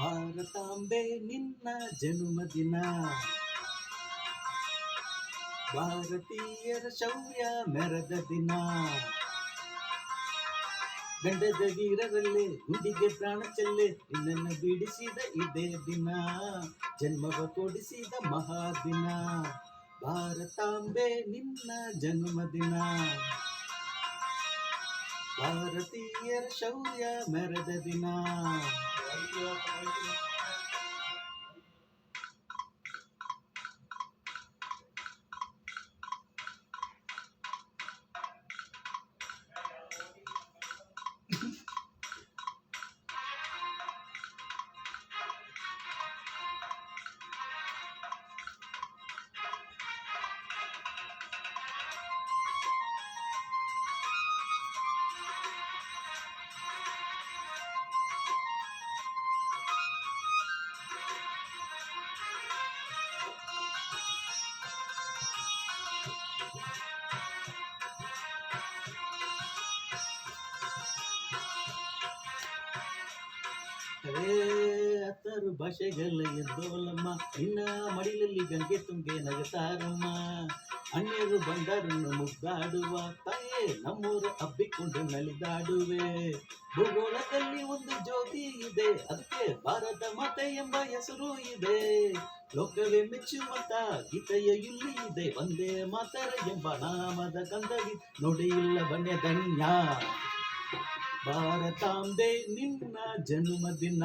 ಭಾರತಾಂಬೆ, ನಿನ್ನ ಜನ್ಮದಿನ ಭಾರತೀಯರ ಶೌರ್ಯ ಮೆರೆದ ದಿನ. ಗಂಡದ ವೀರರಲ್ಲೇ, ಗುಂಡಿಗೆ ಪ್ರಾಣ ಚೆಲ್ಲೆ, ನಿನ್ನನ್ನು ಬಿಡಿಸಿದ ಇದೇ ದಿನ. ಜನ್ಮವ ಕೊಡಿಸಿದ ಮಹಾದಿನ. ಭಾರತಾಂಬೆ, ನಿನ್ನ ಜನ್ಮದಿನ ಭಾರತೀಯರ ಶೌರ್ಯ ಮೆರೆದ ದಿನ. Hey. ಭಾಷೆಗಳ ಎದ್ದೋಲಮ್ಮ ನಿನ್ನ ಮಡಿಲಲ್ಲಿ ಗಂಗೆ ತುಂಗೆ ನಗತಾರಮ್ಮ. ಅಣ್ಣರು ಬಂದರನ್ನು ಮುದ್ದಾಡುವ ತಾಯೇ ನಮ್ಮೂರ ಹಬ್ಬಿಕೊಂಡು ನಲಿದಾಡುವೆ. ಭೂಗೋಳದಲ್ಲಿ ಒಂದು ಜ್ಯೋತಿ ಇದೆ, ಅದಕ್ಕೆ ಭಾರತ ಮಾತೆ ಎಂಬ ಹೆಸರು ಇದೆ. ಲೋಕವೇ ಮೆಚ್ಚುವಂತ ಗೀತೆಯ ಇಲ್ಲಿ ಇದೆ ಒಂದೇ ಮಾತರ ಎಂಬ ನಾಮದ ಕಂದವಿ ನೋಡಿಯಿಲ್ಲ ಬನ್ಯ ಧನ್ಯ ಭಾರತಾಂಬೆ, ನಿನ್ನ ಜನ್ಮದಿನ.